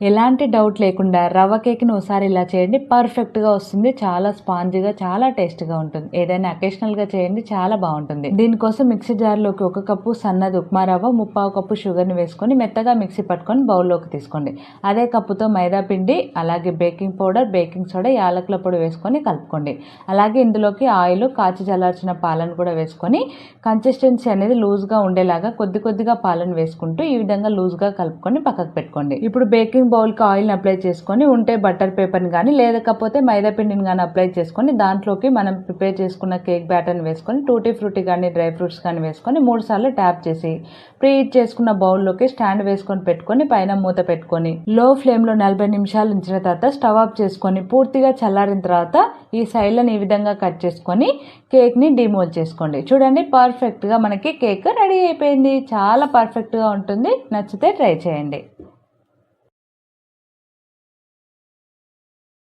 ఎలాంటి డౌట్ లేకుండా రవ్వ కేక్ని ఒకసారి ఇలా చేయండి. పర్ఫెక్ట్గా వస్తుంది. చాలా స్పాంజ్గా చాలా టేస్ట్గా ఉంటుంది. ఏదైనా అకేషనల్గా చేయండి చాలా బాగుంటుంది. దీనికోసం మిక్సీ జార్లోకి ఒక కప్పు సన్నది ఉప్మా రవ్వ ముప్పావు కప్పు షుగర్ని వేసుకొని మెత్తగా మిక్సీ పట్టుకొని బౌల్లోకి తీసుకోండి. అదే కప్పుతో మైదా పిండి అలాగే బేకింగ్ పౌడర్ బేకింగ్ సోడా యాలకుల పొడి వేసుకొని కలుపుకోండి. అలాగే ఇందులోకి ఆయిల్ కాచి చల్లార్చిన పాలను కూడా వేసుకొని కన్సిస్టెన్సీ అనేది లూజ్గా ఉండేలాగా కొద్ది కొద్దిగా పాలను వేసుకుంటూ ఈ విధంగా లూజ్గా కలుపుకొని పక్కకు పెట్టుకోండి. ఇప్పుడు బేకింగ్ బౌల్కి ఆయిల్ని అప్లై చేసుకొని ఉంటే బటర్ పేపర్ని కానీ లేకపోతే మైదా పిండిని కానీ అప్లై చేసుకొని దాంట్లోకి మనం ప్రిపేర్ చేసుకున్న కేక్ బ్యాటర్ని వేసుకొని టూటీ ఫ్రూటీ కానీ డ్రై ఫ్రూట్స్ కానీ వేసుకొని మూడు సార్లు ట్యాప్ చేసి ప్రీ హీట్ చేసుకున్న బౌల్లోకి స్టాండ్ వేసుకొని పెట్టుకొని పైన మూత పెట్టుకొని లో ఫ్లేమ్లో నలభై నిమిషాలు ఉంచిన తర్వాత స్టవ్ ఆఫ్ చేసుకొని పూర్తిగా చల్లారిన తర్వాత ఈ సైడ్లను ఈ విధంగా కట్ చేసుకొని కేక్ని డిమోల్ చేసుకోండి. చూడండి పర్ఫెక్ట్గా మనకి కేక్ రెడీ అయిపోయింది. చాలా పర్ఫెక్ట్గా ఉంటుంది. నచ్చితే ట్రై చేయండి.